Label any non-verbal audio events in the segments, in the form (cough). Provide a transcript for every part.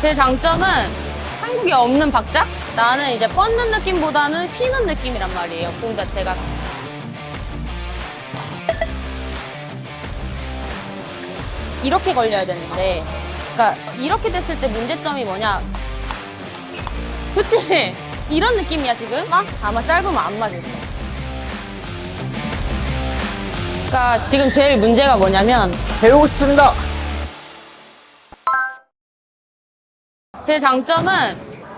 제 장점은 한국에 없는 박자? 나는 이제 뻗는 느낌보다는 휘는 느낌이란 말이에요, 공 자체가. 이렇게 걸려야 되는데, 그러니까 이렇게 됐을 때 문제점이 뭐냐? 그치? (laughs) 이런 느낌이야, 지금? 아, 아마 짧으면 안 맞을 거야. 그러니까 지금 제일 문제가 뭐냐면, 배우고 싶습니다. 제 장점은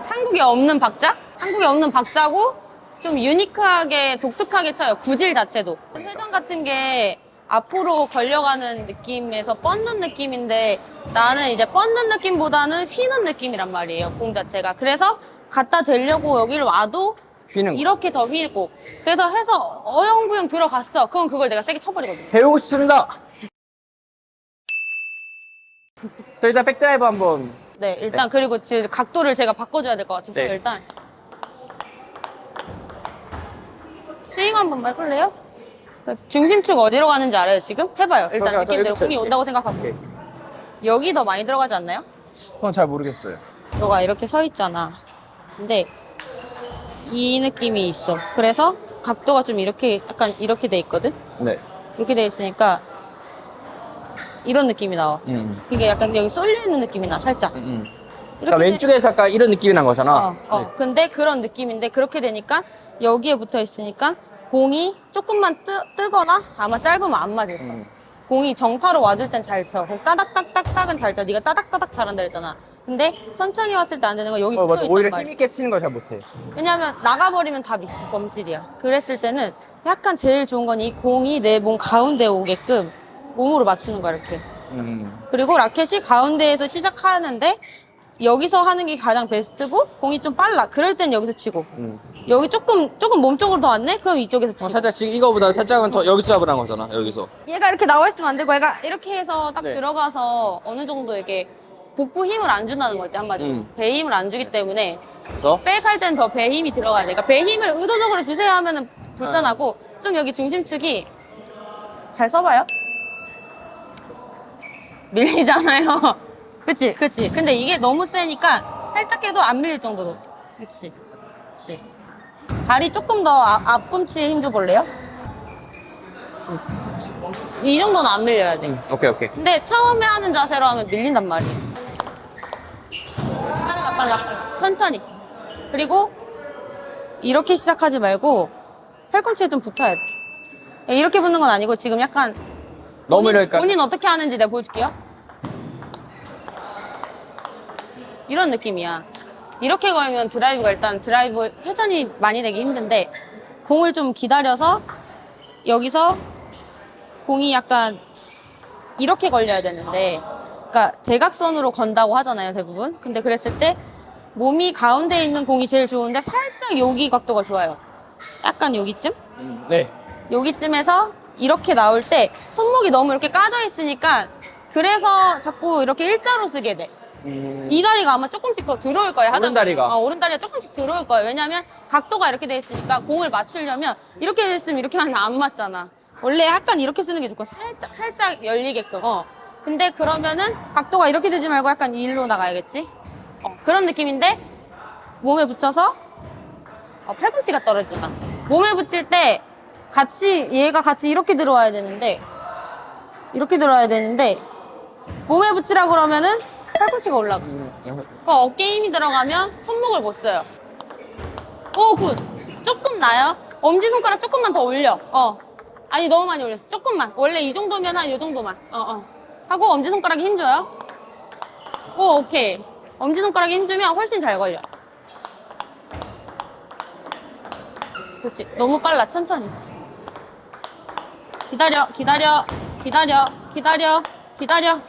한국에 없는 박자? 한국에 없는 박자고 좀 유니크하게 독특하게 쳐요. 구질 자체도. 회전 같은 게 앞으로 걸려가는 느낌에서 뻗는 느낌인데 나는 이제 뻗는 느낌보다는 휘는 느낌이란 말이에요. 공 자체가. 그래서 갖다 대려고 여기를 와도 휘는 거. 이렇게 더 휘고 그래서 해서 어영부영 들어갔어. 그럼 그걸 내가 세게 쳐버리거든요. 배우고 싶습니다. 저 일단 백드라이브 한번. 네, 일단 그리고 지금 각도를 제가 바꿔줘야 될 것 같아서 네. 일단 스윙 한번 해볼래요? 그 중심축 어디로 가는지 알아요 지금? 해봐요 일단 저기요, 느낌대로 공이. 온다고 생각하고 오케이. 여기 더 많이 들어가지 않나요? 그건 잘 모르겠어요. 너가 이렇게 서 있잖아 근데 이 느낌이 있어 그래서 각도가 좀 이렇게 약간 이렇게 돼 있거든? 네. 이렇게 돼 있으니까 이런 느낌이 나와 음. 이게 약간 여기 쏠려 있는 느낌이 나 살짝 음, 음. 그러니까 돼- 왼쪽에서 아까 이런 느낌이 난 거잖아. 어, 어. 네. 근데 그런 느낌인데 그렇게 되니까 여기에 붙어 있으니까 공이 조금만 뜨, 뜨거나 아마 짧으면 안 맞을 거야. 음. 공이 정타로 와줄 땐 잘 쳐. 그래서 따닥따닥따닥은 잘 쳐. 네가 따닥따닥 잘한다 했잖아. 근데 천천히 왔을 때 안 되는 거 여기 어, 붙어 맞아. 있단 오히려 말이야. 힘있게 치는 걸 잘 못해. 왜냐면 나가버리면 다 미스 범실이야. 그랬을 때는 약간 제일 좋은 건 이 공이 내 몸 가운데 오게끔 몸으로 맞추는 거야 이렇게. 음. 그리고 라켓이 가운데에서 시작하는데 여기서 하는 게 가장 베스트고 공이 좀 빨라. 그럴 땐 여기서 치고 음. 여기 조금 조금 몸쪽으로 더 왔네? 그럼 이쪽에서 치고 어, 살짝 지금 이거보다 살짝은 더 여기서 잡으란 거잖아. 여기서. 얘가 이렇게 나와 있으면 안 되고 얘가 이렇게 해서 딱 네. 들어가서 어느 정도 이게 복부 힘을 안 준다는 거지 한마디로 음. 배 힘을 안 주기 때문에 그래서 백할 땐 더 배 힘이 들어가야 돼. 그러니까 배 힘을 의도적으로 주세요 하면 은 불편하고 좀 여기 중심축이 잘 써봐요. 밀리잖아요. (laughs) 그치, 그치. 근데 이게 너무 세니까 살짝 해도 안 밀릴 정도로. 그치, 그치. 다리 조금 더 앞, 앞꿈치에 힘 줘볼래요? 그치, 그치. 이 정도는 안 밀려야 돼. 음. 오케이 오케이. 근데 처음에 하는 자세로 하면 밀린단 말이에요. 빨라, 빨라. 천천히. 그리고 이렇게 시작하지 말고 팔꿈치에 좀 붙어야 돼. 이렇게 붙는 건 아니고 지금 약간 너무 본인, 어떻게 하는지 내가 보여줄게요. 이런 느낌이야. 이렇게 걸면 드라이브가 일단 드라이브 회전이 많이 되기 힘든데 공을 좀 기다려서 여기서 공이 약간 이렇게 걸려야 되는데 그러니까 대각선으로 건다고 하잖아요 대부분 근데 그랬을 때 몸이 가운데 있는 공이 제일 좋은데 살짝 여기 각도가 좋아요 약간 여기쯤 음. 네. 여기쯤에서 이렇게 나올 때 손목이 너무 이렇게 까져 있으니까 그래서 자꾸 이렇게 일자로 쓰게 돼. 음. 이 다리가 아마 조금씩 더 들어올 거예요. 하다 오른다리가. 보면. 어, 오른다리가 조금씩 들어올 거예요. 왜냐면 각도가 이렇게 돼 있으니까 공을 맞추려면 이렇게 됐으면 이렇게 하면 안 맞잖아. 원래 약간 이렇게 쓰는 게 좋고 살짝 살짝 열리게끔. 어. 근데 그러면은 각도가 이렇게 되지 말고 약간 일로 나가야겠지. 어, 그런 느낌인데 몸에 붙여서 어, 팔꿈치가 떨어지나. 몸에 붙일 때 같이 얘가 같이 이렇게 들어와야 되는데 이렇게 들어와야 되는데 몸에 붙이라 그러면은 팔꿈치가 올라가. 음. 어, 어깨 힘이 들어가면 손목을 못 써요. 오, 굿. 조금 나요. 엄지손가락 조금만 더 올려. 어. 아니, 너무 많이 올렸어. 조금만. 원래 이 정도면 한 이 정도만. 어, 어. 하고 엄지손가락에 힘줘요. 오, 오케이. 엄지손가락에 힘주면 훨씬 잘 걸려. 그렇지. 너무 빨라. 천천히. 기다려, 기다려, 기다려, 기다려, 기다려.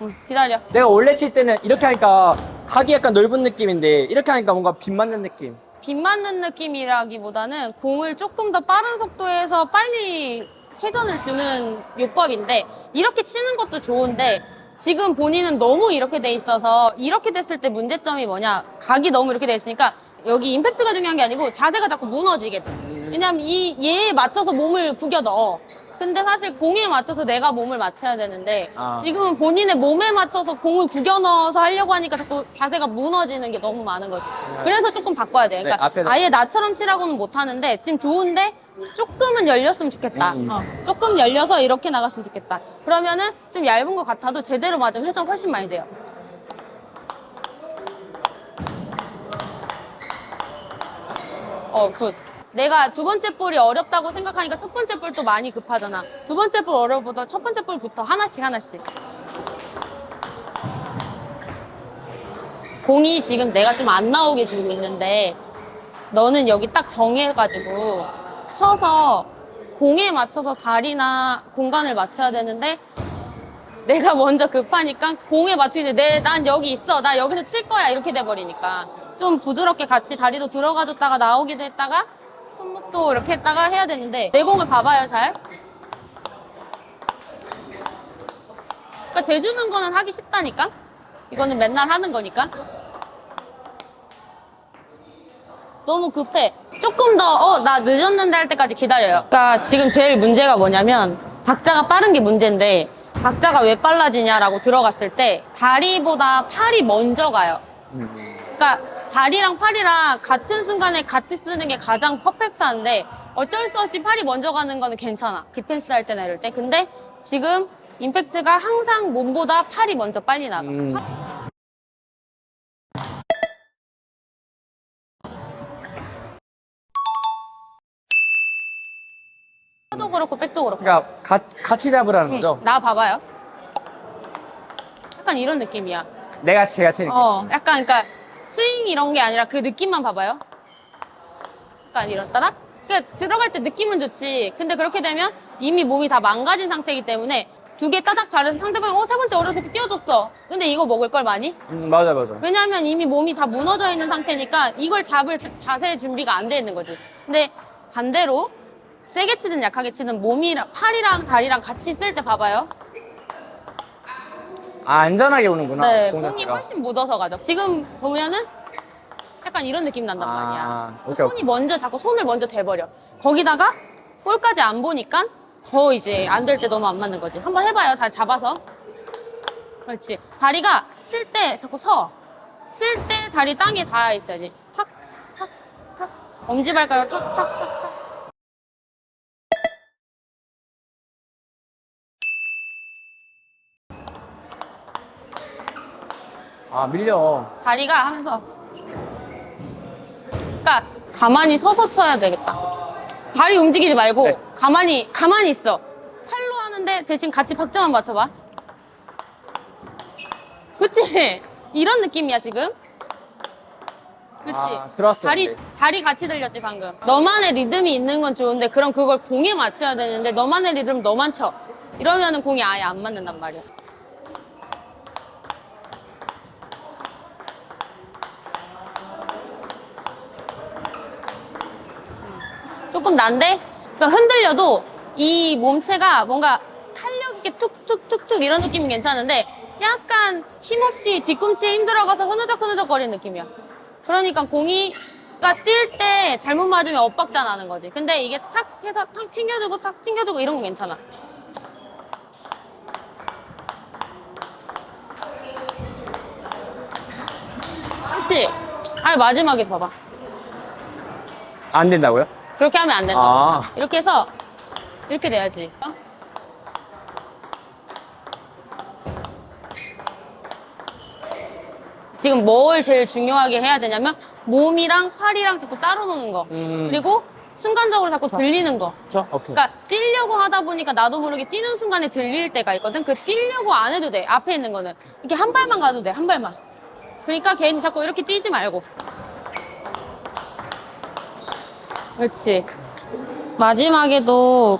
응, 기다려. 내가 원래 칠 때는 이렇게 하니까 각이 약간 넓은 느낌인데 이렇게 하니까 뭔가 빗 맞는 느낌. 빗 맞는 느낌이라기보다는 공을 조금 더 빠른 속도에서 빨리 회전을 주는 요법인데 이렇게 치는 것도 좋은데 지금 본인은 너무 이렇게 돼 있어서 이렇게 됐을 때 문제점이 뭐냐 각이 너무 이렇게 돼 있으니까 여기 임팩트가 중요한 게 아니고 자세가 자꾸 무너지게 돼 왜냐면 이 얘에 맞춰서 몸을 구겨 넣어 근데 사실 공에 맞춰서 내가 몸을 맞춰야 되는데 아. 지금은 본인의 몸에 맞춰서 공을 구겨 넣어서 하려고 하니까 자꾸 자세가 무너지는 게 너무 많은 거지. 그래서 조금 바꿔야 돼. 그러니까 네, 아예 나처럼 치라고는 못 하는데 지금 좋은데 조금은 열렸으면 좋겠다. 음, 음. 어, 조금 열려서 이렇게 나갔으면 좋겠다. 그러면은 좀 얇은 것 같아도 제대로 맞으면 회전 훨씬 많이 돼요. 어, 굿. 내가 두 번째 볼이 어렵다고 생각하니까 첫 번째 볼도 많이 급하잖아. 두 번째 볼 어려워보다 첫 번째 볼부터 하나씩 하나씩. 공이 지금 내가 좀 안 나오게 주고 있는데 너는 여기 딱 정해가지고 서서 공에 맞춰서 다리나 공간을 맞춰야 되는데 내가 먼저 급하니까 공에 맞추는데 내, 난 여기 있어. 나 여기서 칠 거야. 이렇게 돼버리니까. 좀 부드럽게 같이 다리도 들어가줬다가 나오기도 했다가 손목도 이렇게 했다가 해야 되는데 내 공을 봐봐요, 잘. 그러니까 대주는 거는 하기 쉽다니까? 이거는 맨날 하는 거니까. 너무 급해. 조금 더, 어, 나 늦었는데 할 때까지 기다려요. 그러니까 지금 제일 문제가 뭐냐면, 박자가 빠른 게 문제인데, 박자가 왜 빨라지냐라고 들어갔을 때, 다리보다 팔이 먼저 가요. 음. 그러니까 다리랑 팔이랑 같은 순간에 같이 쓰는 게 가장 퍼펙트한데, 어쩔 수 없이 팔이 먼저 가는 거는 괜찮아. 디펜스 할 때나 이럴 때. 근데 지금 임팩트가 항상 몸보다 팔이 먼저 빨리 나가. 음. 파도 그렇고 백도 그렇고. 그러니까 가, 같이 잡으라는 거죠? 나 봐봐요. 약간 이런 느낌이야. 내가 제가 치니까. 어, 약간 그러니까 스윙 이런 게 아니라 그 느낌만 봐봐요. 약간 이런 따라. 그러니까 들어갈 때 느낌은 좋지. 근데 그렇게 되면 이미 몸이 다 망가진 상태이기 때문에 두 개 따닥 잘해서 상대방이 어 세 번째 어려서 뛰어줬어. 근데 이거 먹을 걸 많이? 음, 맞아 맞아. 왜냐하면 이미 몸이 다 무너져 있는 상태니까 이걸 잡을 자- 자세의 준비가 안 돼 있는 거지. 근데 반대로 세게 치든 약하게 치든 몸이랑 팔이랑 다리랑 같이 쓸 때 봐봐요. 아, 안전하게 오는구나. 네, 공 공이 자체가. 훨씬 묻어서 가죠. 지금 보면은 약간 이런 느낌 난단 아, 말이야. 그 오케이, 손이 먼저 자꾸 손을 먼저 대버려. 거기다가 볼까지 안 보니까 더 이제 안 될 때 너무 안 맞는 거지. 한번 해봐요. 다 잡아서. 그렇지. 다리가 칠 때 자꾸 서. 칠 때 다리 땅에 닿아 있어야지. 탁, 탁, 탁. 엄지발가락 툭, 탁, 탁, 아, 밀려. 다리가 하면서. 그러니까 가만히 서서 쳐야 되겠다. 다리 움직이지 말고 네. 가만히 가만히 있어. 팔로 하는데 대신 같이 박자만 맞춰봐. 그치? 이런 느낌이야 지금. 그치? 아, 들었어, 다리 근데. 다리 같이 들렸지 방금. 너만의 리듬이 있는 건 좋은데 그럼 그걸 공에 맞춰야 되는데 너만의 리듬 너만 쳐. 이러면 은 공이 아예 안 맞는단 말이야. 조금 난데 그러니까 흔들려도 이 몸체가 뭔가 탄력 있게 툭툭툭툭 이런 느낌이 괜찮은데 약간 힘없이 뒤꿈치에 힘들어가서 흐느적 흐느적 거리는 느낌이야. 그러니까 공이 가 뛸 때 잘못 맞으면 엇박자 나는 거지. 근데 이게 탁 해서 탁 튕겨주고 탁 튕겨주고 이런 건 괜찮아. 그렇지? 아 마지막에 봐봐. 안 된다고요? 그렇게 하면 안 된다. 아. 이렇게 해서 이렇게 돼야지. 어? 지금 뭘 제일 중요하게 해야 되냐면 몸이랑 팔이랑 자꾸 따로 노는 거. 음. 그리고 순간적으로 자꾸 들리는 거. 그렇죠? 오케이. 그러니까 뛰려고 하다 보니까 나도 모르게 뛰는 순간에 들릴 때가 있거든. 그 뛰려고 안 해도 돼. 앞에 있는 거는 이렇게 한 발만 가도 돼. 한 발만. 그러니까 괜히 자꾸 이렇게 뛰지 말고. 그렇지. 마지막에도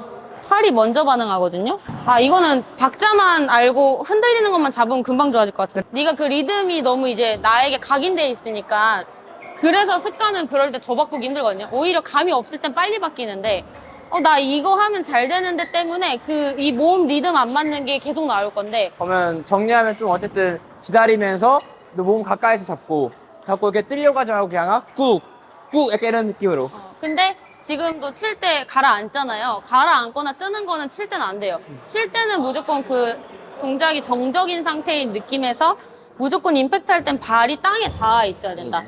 팔이 먼저 반응하거든요. 아 이거는 박자만 알고 흔들리는 것만 잡으면 금방 좋아질 것 같아. 네가 그 리듬이 너무 이제 나에게 각인돼 있으니까 그래서 습관은 그럴 때 더 바꾸기 힘들거든요. 오히려 감이 없을 땐 빨리 바뀌는데 어 나 이거 하면 잘 되는데 때문에 그 이 몸 리듬 안 맞는 게 계속 나올 건데 그러면 정리하면 좀 어쨌든 기다리면서 너몸 가까이서 잡고 잡고 이렇게 뛰려고 하지 말고 그냥 꾹, 꾹 이렇게 이런 느낌으로. 어, 근데 지금도 칠 때 가라앉잖아요. 가라앉거나 뜨는 거는 칠 때는 안 돼요. 칠 때는 무조건 그 동작이 정적인 상태인 느낌에서 무조건 임팩트 할 땐 발이 땅에 닿아 있어야 된다.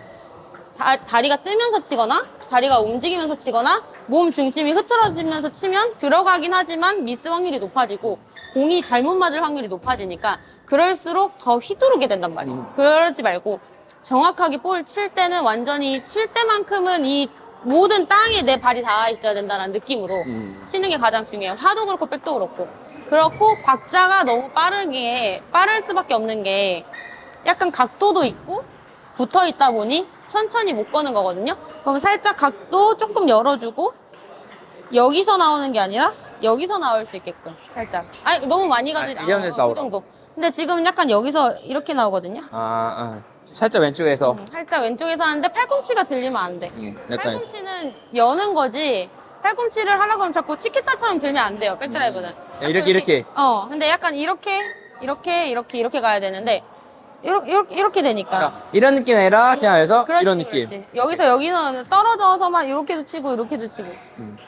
다, 다리가 뜨면서 치거나 다리가 움직이면서 치거나 몸 중심이 흐트러지면서 치면 들어가긴 하지만 미스 확률이 높아지고 공이 잘못 맞을 확률이 높아지니까 그럴수록 더 휘두르게 된단 말이에요. 그러지 말고 정확하게 볼 칠 때는 완전히 칠 때만큼은 이 모든 땅에 내 발이 닿아 있어야 된다는 느낌으로 음. 치는 게 가장 중요해요. 화도 그렇고 백도 그렇고. 그렇고 박자가 너무 빠르게 빠를 수밖에 없는 게 약간 각도도 있고 붙어 있다 보니 천천히 못 거는 거거든요. 그럼 살짝 각도 조금 열어주고 여기서 나오는 게 아니라 여기서 나올 수 있게끔 살짝. 아니 너무 많이 가지 아, 이 정도 그 나오라. 정도. 근데 지금 약간 여기서 이렇게 나오거든요. 아, 아. 살짝 왼쪽에서. 음, 살짝 왼쪽에서 하는데 팔꿈치가 들리면 안 돼. 음, 약간 팔꿈치는 여는 거지. 팔꿈치를 하려고 하면 자꾸 치키타처럼 들면 안 돼요. 백드라이브는. 야, 음. 이렇게, 이렇게. 어, 근데 약간 이렇게, 이렇게, 이렇게, 이렇게 가야 되는데, 이렇게, 이렇게, 이렇게 되니까. 그러니까 이런 느낌 아니라 그냥 해서 그렇지, 이런 느낌. 그렇지. 여기서 여기는 떨어져서만 이렇게도 치고, 이렇게도 치고. 음.